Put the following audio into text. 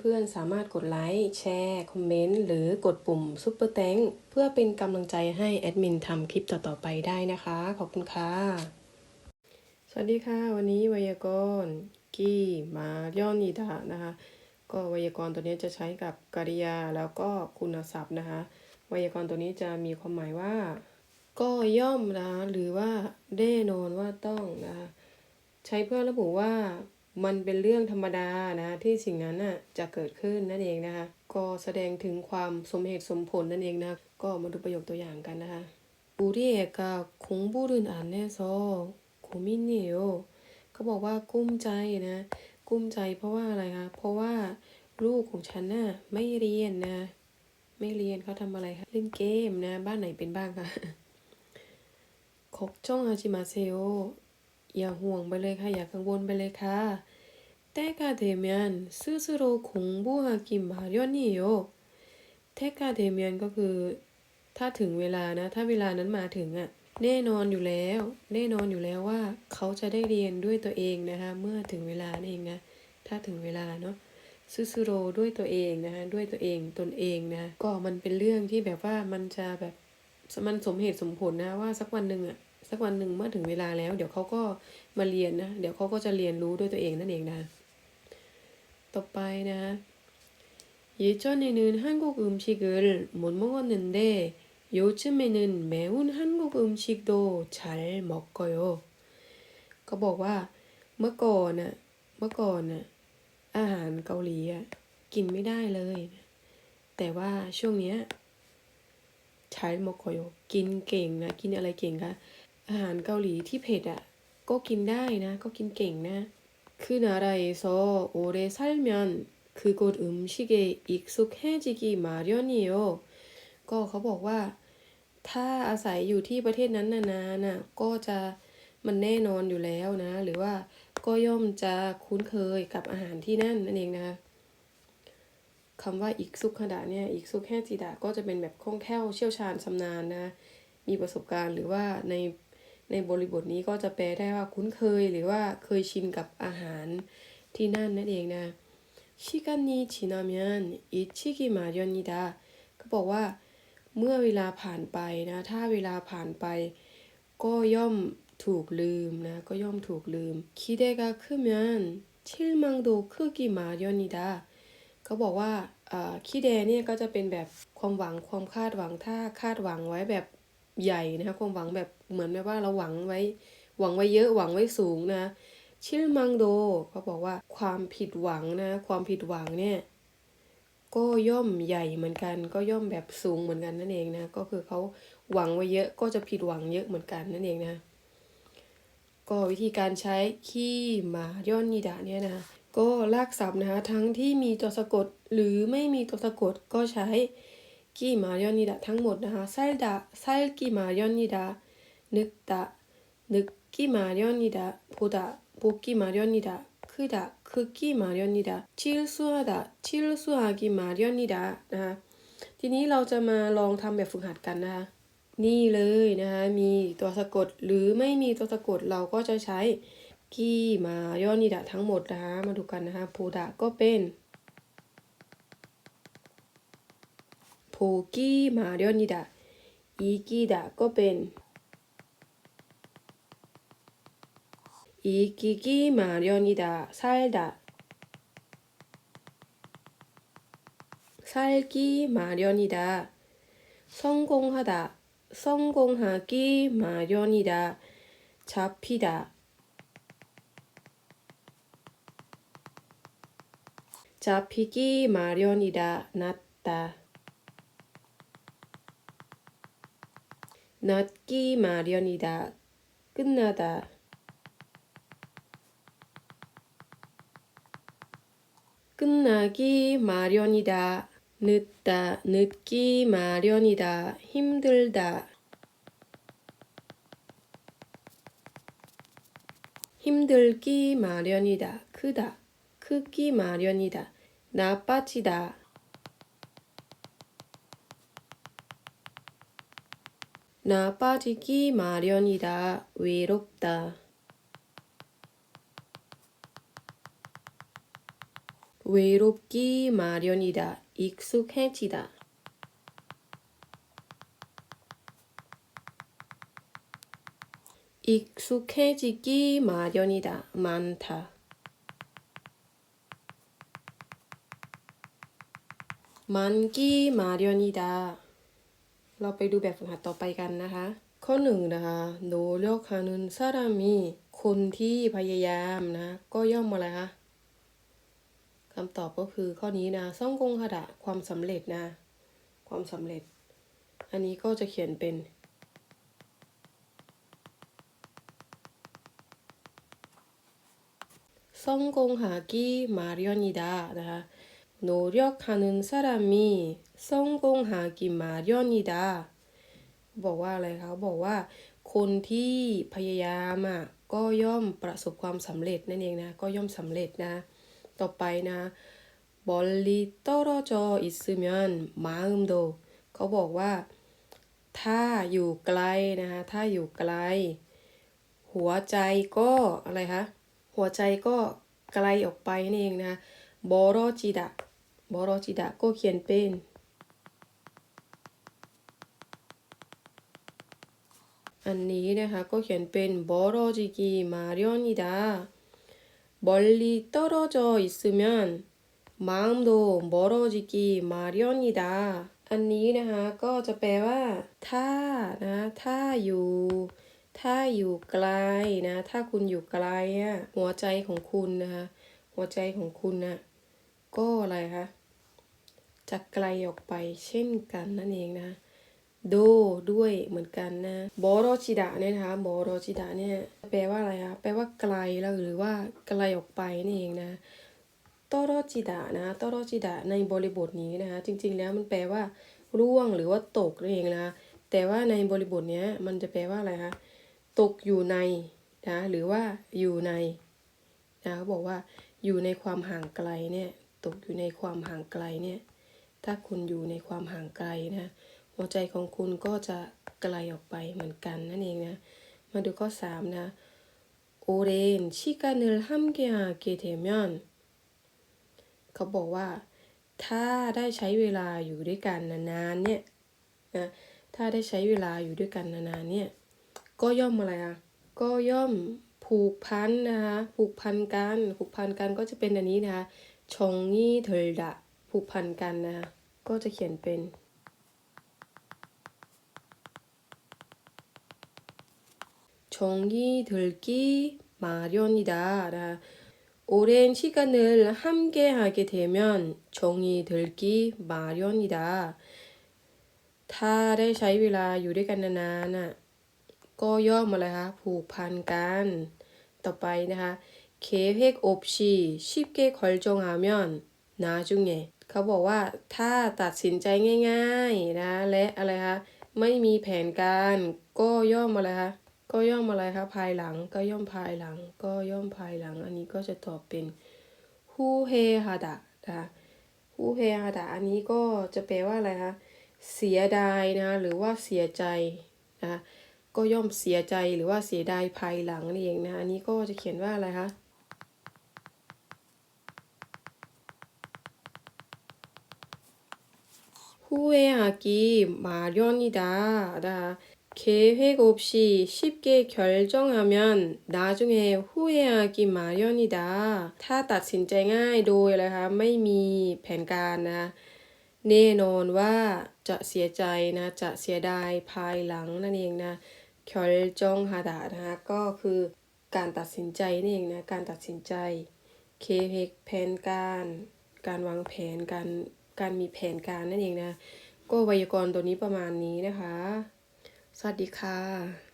เพื่อนๆ สามารถกดไลค์ แชร์ คอมเมนต์ หรือกดปุ่มซุปเปอร์แตงเพื่อเป็นกำลังใจให้แอดมินทำคลิปต่อๆไปได้นะคะ ขอบคุณค่ะ สวัสดีค่ะ วันนี้ไวยากรณ์กี่มายอนิดานะคะ ก็ไวยากรณ์ตัวนี้จะใช้กับกริยาแล้วก็คุณศัพท์นะคะ ไวยากรณ์ตัวนี้จะมีความหมายว่า ก็ย่อมนะคะหรือว่าแน่นอนว่าต้องนะคะใช้เพื่อระบุว่า มันเป็นเรื่องธรรมดานะที่สิ่งนั้นน่ะจะเกิดขึ้นนั่นเองนะคะก็แสดงถึงความสมเหตุสมผลนั่นเองนะก็มาดูประโยคตัวอย่างกันนะคะ우리애가공부를안해서고민이에요เขาบอกว่ากุ้มใจนะกุ้มใจเพราะว่าอะไรคะเพราะว่าลูกของฉันน่ะไม่เรียนนะ ไม่เรียนเขาทำอะไรคะเล่นเกมนะ บ้านไหนเป็นบ้างคะ 걱정하지 마세요. อย่าห่วงไปเลยค่ะ อย่ากังวลไปเลยค่ะ 때가 되면 스스로 공부하기 마련이에요. 때가 되면 ก็คือ ถ้าถึงเวลานะ ถ้าเวลานั้นมาถึงอะ่ะ แน่นอนอยู่แล้ว แน่นอนอยู่แล้วว่า เขาจะได้เรียนด้วยตัวเองนะคะ เมื่อถึงเวลานั่นเองนะ ถ้าถึงเวลาเนาะ ซูซูโรด้วยตัวเองนะคะ ด้วยตัวเองตนเองนะ ก็มันเป็นเรื่องที่แบบว่ามันจะแบบมันสมเหตุสมผลนะว่าสักวันหนึ่งอะสักวันหนึ่งเมื่อถึงเวลาแล้ว เดี๋ยวเขาก็มาเรียนนะ เดี๋ยวเขาก็จะเรียนรู้ด้วยตัวเองนั่นเองนะ ต่อไปนะ 예전에는 한국 음식을 못 먹었는데 요즘에는 매운 한국 음식도 잘 먹어요. ก็บอกว่าเมื่อก่อนน่ะ เมื่อก่อนน่ะ อาหารเกาหลีอ่ะกินไม่ได้เลย แต่ว่าช่วงเนี้ยใช้มกโยกินเก่งนะ กินอะไรเก่งคะ อาหารเกาหลีที่เผ็ดอ่ะ ก็กินได้นะ ก็กินเก่งนะ 그 나라에서 오래 살면 그곳 음식에 익숙해지기 마련이에요. ก็เขาบอกว่า ถ้าอาศัยอยู่ที่ประเทศนั้นนานๆน่ะ ก็จะมันแน่นอนอยู่แล้วนะ หรือว่าก็ย่อมจะคุ้นเคยกับอาหารที่นั่นนั่นเองนะคะคำว่าอีกซุกขดะเนี่ยอีกซุกแค่จิดะก็จะเป็นแบบคล่องแคล่วเชี่ยวชาญชำนาญนะ มีประสบการณ์หรือว่าใน ในบริบทนี้ก็จะแปลได้ว่าคุ้นเคยหรือว่าเคยชินกับอาหารที่นั่นนั่นเองนะชิกันนีชินามยันอิชิกิมายอนิดาก็บอกว่าเมื่อเวลาผ่านไปนะ ถ้าเวลาผ่านไป ก็ย่อมถูกลืมนะ ก็ย่อมถูกลืมคิดได้กะคือมันชิลมังโดคือกิมายอนิดาก็บอกว่าคิดเดเนี่ยก็จะเป็นแบบความหวังความคาดหวังถ้าคาดหวังไว้แบบ ใหญ่นะคะความหวังแบบเหมือนแบบว่าเราหวังไว้ หวังไว้เยอะหวังไว้สูงนะชิลมังโดเขาบอกว่าความผิดหวังนะ ความผิดหวังเนี่ยก็ย่อมใหญ่เหมือนกัน ก็ย่อมแบบสูงเหมือนกันนั่นเองนะก็คือเขาหวังไว้เยอะก็จะผิดหวังเยอะเหมือนกันนั่นเองนะ ก็วิธีการใช้ขี้หมาย่อนนิดาเนี่ยนะก็ลากศัพท์นะคะทั้งที่มีตัวสะกดหรือไม่มีตัวสะกดก็ใช้ กี่มาย่อนนิดาทั้งหมดนะคะไซดาไซกี่มาย่อนนิดานึกตะนึกกี่มาย่อนนิดาโพดาโบกี่มาย่อนนิดาคือดาคือกี่มาย่อนนิดาชิลซัวดาชิลซัวกี่มาย่อนนิดานะคะทีนี้เราจะมาลองทำแบบฝึกหัดกันนะคะนี่เลยนะคะมีตัวสะกดหรือไม่มีตัวสะกดเราก็จะใช้กี่มาย่อนิดะทั้งหมดนะคะมาดูกันนะคะโพดะก็เป็น 보기 마련이다. 이기다 꺼벤 이기기 마련이다. 살다. 살기 마련이다. 성공하다. 성공하기 마련이다. 잡히다. 잡히기 마련이다. 낫다. 났기 마련이다. 끝나다. 끝나기 마련이다. 늦다, 늦기 마련이다, 힘들다. 힘들기 마련이다, 크다, 크기 마련이다, 나빠지다. 나빠지기 마련이다, 외롭다. 외롭기 마련이다. 익숙해지다. 익숙해지기 마련이다. 많다. 많기 마련이다. เราไปดูแบบฝึกหัดต่อไปกันนะคะ ข้อหนึ่งนะคะโดโลคานุนซารามีคนที่พยายามนะ ก็ย่อมอะไรคะคำตอบก็คือข้อนี้นะซ่องกงขดะความสำเร็จนะ ความสำเร็จ อันนี้ก็จะเขียนเป็นซ่องกงหากี้มาริออนิดานะคะ 노력하는 사람이 성공하기 마련이다. บอกว่าอะไรคะบอกว่า คนที่พยายามอ่ะก็ย่อมประสบความสำเร็จนั่นเองนะ ก็ย่อมสำเร็จนะ ต่อไปนะ 멀리 떨어져 있으면 마음도 เขาบอกว่า ถ้าอยู่ไกลนะคะ ถ้าอยู่ไกล หัวใจก็อะไรคะ หัวใจก็ไกลออกไปนั่นเองนะบอรอจิดะ บอรอจิดะก็เขียนเป็น อันนี้นะคะก็เขียนเป็นบอรอจิกิมาเรียนิดา 멀리 떨어져 있으면 마음도 멀어지기 마련이다 อันนี้นะคะก็จะแปลว่า ถ้านะ ถ้าอยู่ ถ้าอยู่ไกลนะ ถ้าคุณอยู่ไกลอะหัวใจของคุณนะคะ หัวใจของคุณนะก็อะไรคะ จะไกลออกไปเช่นกันนั่นเองนะโดด้วยเหมือนกันนะบอรอจิดะเนี่ยนะคะบอรอจิดะเนี่ยแปลว่าอะไรคะแปลว่าไกลแล้วหรือว่าไกลออกไปนี่เองนะตอรอจิดะนะตอรอจิดะในบริบทนี้นะคะ จริง ๆ แล้วมันแปลว่าร่วงหรือว่าตกนั่นเองนะแต่ว่าในบริบทเนี้ยมันจะแปลว่าอะไรคะตกอยู่ในนะหรือว่าอยู่ในนะเขาบอกว่าอยู่ในความห่างไกลเนี่ยตกอยู่ในความห่างไกลเนี่ย ถ้าคุณอยู่ในความห่างไกลนะหัวใจของคุณก็จะไกลออกไปเหมือนกันนั่นเองนะมาดูข้อ 3 นะโอเรนชิกาเนลฮัมเกียเกเทมอนเขาบอกว่า ถ้าได้ใช้เวลาอยู่ด้วยกันนานๆเนี่ยนะถ้าได้ใช้เวลาอยู่ด้วยกันนานๆเนี่ยก็ย่อมอะไรอะก็ย่อมผูกพันนะคะผูกพันกันผูกพันกันก็จะเป็นอันนี้นะคะชงยี่เธอดะ ผูกพันกันนะคะก็จะเขียนเป็น 정이 들기 마련이다. 라. 오랜 시간을 함께 하게 되면 정이 들기 마련이다. ถ้าได้ใช้เวลาอยู่ด้วยกันนานๆน่ะก็ย่อมอะไรคะผูกพันกัน ต่อไปนะคะ 계획 없이 쉽게 결정하면 나중에 เขาบอกว่าถ้าตัดสินใจง่ายๆนะ และอะไรคะไม่มีแผนการก็ย่อมอะไรคะก็ย่อมอะไรคะภายหลังก็ย่อมภายหลัง ก็ย่อมภายหลัง อันนี้ก็จะตอบเป็นฮูเฮฮาดะนะคะฮูเฮฮาดะอันนี้ก็จะแปลว่าอะไรคะเสียดายนะหรือว่าเสียใจนะก็ย่อมเสียใจหรือว่าเสียดายภายหลังนี่เองนะอันนี้ก็จะเขียนว่าอะไรคะ 후회하기 마련이다. 나 계획 없이 쉽게 결정하면 나중에 후회하기 마련이다. ถ้าตัดสินใจง่ายโดยอะไรคะไม่มีแผนการนะ แน่นอนว่าจะเสียใจนะ จะเสียดายภายหลังนั่นเองนะ결정하다นะคะก็คือการตัดสินใจนี่เองนะ การตัดสินใจเคเกแผนการ การวางแผนการ การมีแผนการนั่นเองนะ ก็ไวยากรณ์ตัวนี้ประมาณนี้นะคะ สวัสดีค่ะ